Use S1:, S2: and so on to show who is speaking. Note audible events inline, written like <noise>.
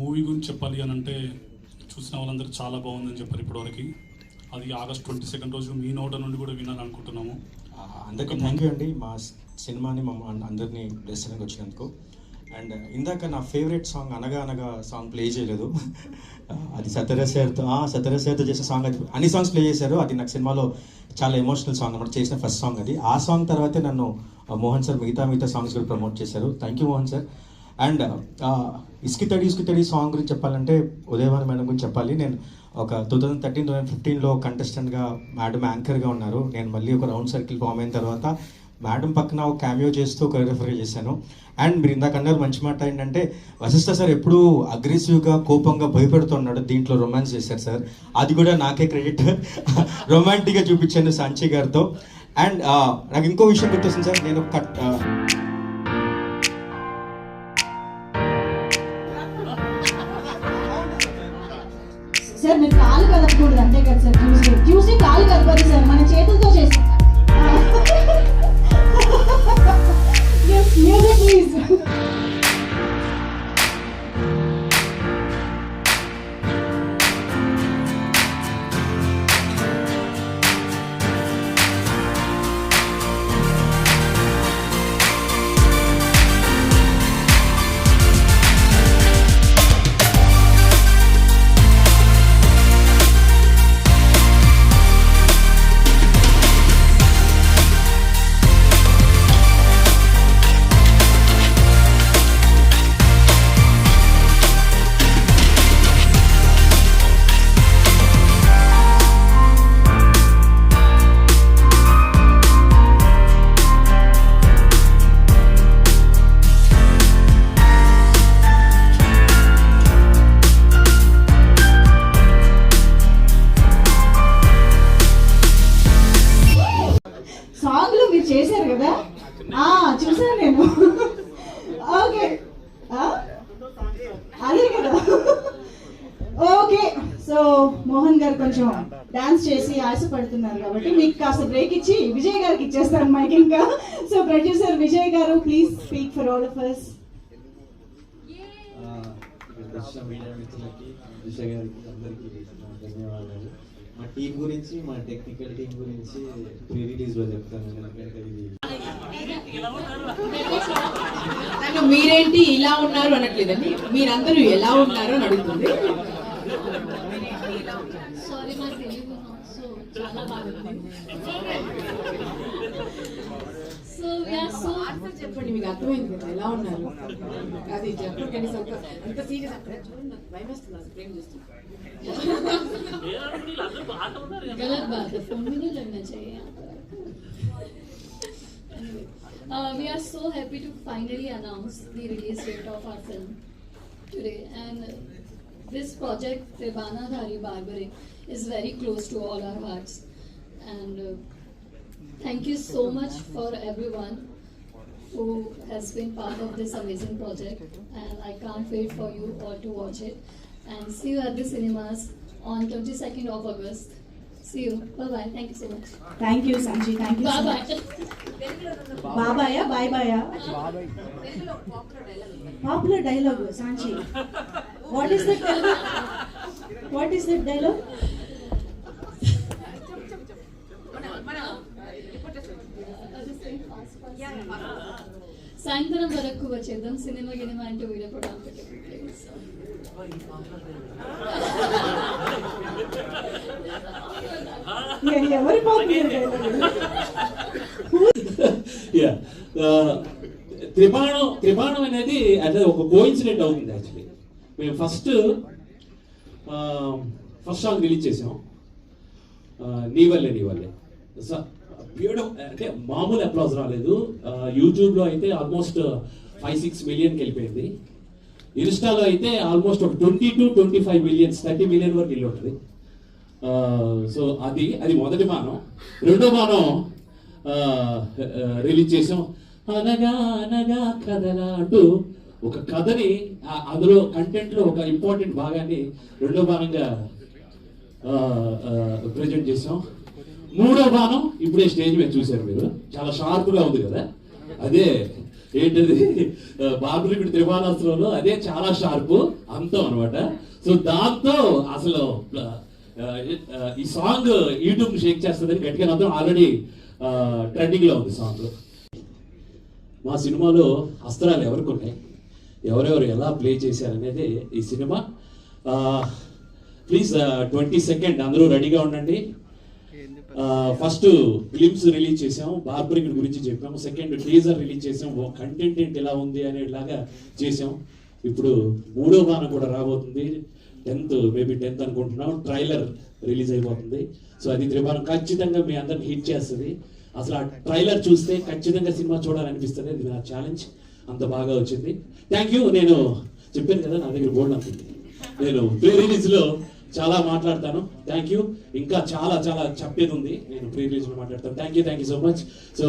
S1: Movie గురించి చెప్పాలి అని అంటే చూసిన వాళ్ళందరూ చాలా బాగుందని చెప్పారు ఇప్పటివరకు. అది ఆగస్ట్ ట్వంటీ సెకండ్ రోజు మీ నోట నుండి కూడా వినాలనుకుంటున్నాము.
S2: అనుకుంటున్నాము అందరికీ థ్యాంక్ యూ అండి. మా సినిమాని మా అందరినీ బ్లెస్ చేయడానికి వచ్చినందుకు. అండ్ ఇందాక నా ఫేవరెట్ సాంగ్ అనగా అనగా సాంగ్ ప్లే చేయలేదు. అది సత్యరస్ సార్తో చేసిన సాంగ్ అది అన్ని సాంగ్స్ ప్లే చేశారు. అది నాకు సినిమాలో చాలా ఎమోషనల్ సాంగ్ అనమాట చేసిన ఫస్ట్ సాంగ్ అది. ఆ సాంగ్ తర్వాతే నన్ను మోహన్ సార్ మిగతా మిగతా సాంగ్స్ కూడా ప్రమోట్ చేశారు. Thank you Mohan sir. And ఇసుకి తడి ఇసుకి తడి సాంగ్ గురించి చెప్పాలంటే ఉదయవారి మేడం గురించి చెప్పాలి. నేను ఒక two thousand thirteen two thousand ఫిఫ్టీన్లో కంటెస్టెంట్గా మేడం యాంకర్గా ఉన్నారు. నేను మళ్ళీ ఒక రౌండ్ సర్కిల్ ఫామ్ అయిన తర్వాత మేడం పక్కన ఒక క్యామియో చేస్తూ కొరియోగ్రఫర్గా చేశాను. అండ్ మీరు ఇందాక అన్నారు మంచి మాట ఏంటంటే వశిష్ఠ సార్ ఎప్పుడూ అగ్రెసివ్గా కోపంగా భయపెడుతున్నాడు. దీంట్లో రొమాన్స్ చేశారు సార్ అది కూడా నాకే క్రెడిట్ రొమాంటిక్గా <laughs> చూపించాను సాంచి గారితో. అండ్ నాకు ఇంకో విషయం గుర్తొస్తుంది సార్ నేను కట్
S3: అదే కదా ఓకే. సో మోహన్ గారు కొంచెం డాన్స్ చేసి ఆశపడుతున్నారు కాబట్టి మీకు కాస్త బ్రేక్ ఇచ్చి విజయ్ గారికి ఇచ్చేస్తాను మైక్ ఇంకా. So producer Vijay garu please speak for all of us
S4: ఆ, మీడియా మిత్రులకి దిశ గారికి అందరికీ ధన్యవాదాలు. మా టీం గురించి మా టెక్నికల్ టీం గురించి ప్రీ రిలీజ్లో చెప్తాను ఎందుకంటే ఇది
S5: నన్ను మీరేంటి ఇలా ఉన్నారు అనట్లేదండి. మీరందరూ ఎలా ఉన్నారు అని అడుగుతుంది.
S6: సారీ మా తెలుగు సో చాలా బాగుంది. సో వీఆర్ సో
S5: చెప్పండి మీకు అర్థమైంది కదా ఎలా ఉన్నారు? అది చెప్పండి కనీసం అంత సీరియస్ చూడండి నాకు భయం వేస్తుంది అసలు ప్రేమ చేస్తుంది
S6: uh, we are so happy to finally announce the release date of our film today. And this project Rebana Dhari Barbary is very close to all our hearts. And uh, thank you so much for everyone who has been part of this amazing project. And I can't wait for you all to watch it. And see you at the cinemas on 22nd of August. See you. Bye bye. Thank you so much.
S3: Thank you, Sanji. Thank you.
S6: Bye bye.
S3: Bye bye. Yeah. Bye bye. Yeah. Popular dialogue, Sanji. What is the dialogue? What is the dialogue?
S6: సాయంత్రం వరకు వచ్చేద్దాం cinema గినిమా అంటే
S7: yeah త్రిబాణం త్రిబాణం అనేది అదే ఒక coincident అవుతుంది actually మేము first first song release చేసాం. ఆ, నీ వల్లే నీ వల్లే. అంటే మామూలు అప్లాజ్ రాలేదు. యూట్యూబ్లో అయితే ఆల్మోస్ట్ ఫైవ్ సిక్స్ మిలియన్కి వెళ్ళిపోయింది. ఇన్స్టాలో అయితే ఆల్మోస్ట్ ఒక twenty to twenty five millions thirty million వరకు వెళ్ళి ఉంటుంది. సో అది అది మొదటి బాణం రెండో బాణం రిలీజ్ చేసాం. అనగా అనగా కథలా అంటూ ఒక కథని అందులో కంటెంట్లో ఒక ఇంపార్టెంట్ భాగాన్ని రెండో భాగంగా ప్రజెంట్ చేసాం. మూడో బాణం ఇప్పుడే స్టేజ్ మీద చూశారు మీరు. చాలా షార్ప్గా ఉంది కదా. అదే ఏంటది? బాబులికుడి త్రిభానాస్త్రంలో అదే చాలా షార్ప్ అంతం అనమాట సో దాంతో అసలు ఈ సాంగ్ యూట్యూబ్ షేక్ చేస్తుందని గట్టిగా నమ్మడం ఆల్రెడీ ట్రెండింగ్లో ఉంది సాంగ్. మా సినిమాలో అస్త్రాలు ఎవరికి ఉన్నాయి ఎవరెవరు ఎలా ప్లే చేశారనేది ఈ సినిమా. ప్లీజ్ ట్వంటీ సెకండ్ అందరూ రెడీగా ఉండండి. ఫస్ట్ ఫిలిమ్స్ రిలీజ్ చేసాము బార్బరింగ్ గురించి చెప్పాము. సెకండ్ టీజర్ రిలీజ్ చేసాము కంటెంట్ ఏంటి ఎలా ఉంది అనేలాగా చేసాం ఇప్పుడు మూడో బాణ కూడా రాబోతుంది. టెన్త్ మేబీ టెన్త్ అనుకుంటున్నాం ట్రైలర్ రిలీజ్ అయిపోతుంది. సో అది త్రిభానం ఖచ్చితంగా మీ అందరిని హిట్ చేస్తుంది. అసలు ఆ ట్రైలర్ చూస్తే ఖచ్చితంగా సినిమా చూడాలనిపిస్తుంది. అది నా ఛాలెంజ్ అంత బాగా వచ్చింది. థ్యాంక్ యూ నేను చెప్పాను కదా నా దగ్గర బోర్డు అనుకుంది నేను ప్రీ రిలీజ్లో చాలా మాట్లాడతాను. థ్యాంక్ యూ ఇంకా చాలా చాలా చెప్పేది ఉంది. నేను ప్రీ రిలీజ్ మాట్లాడతాను. Thank you thank you so much so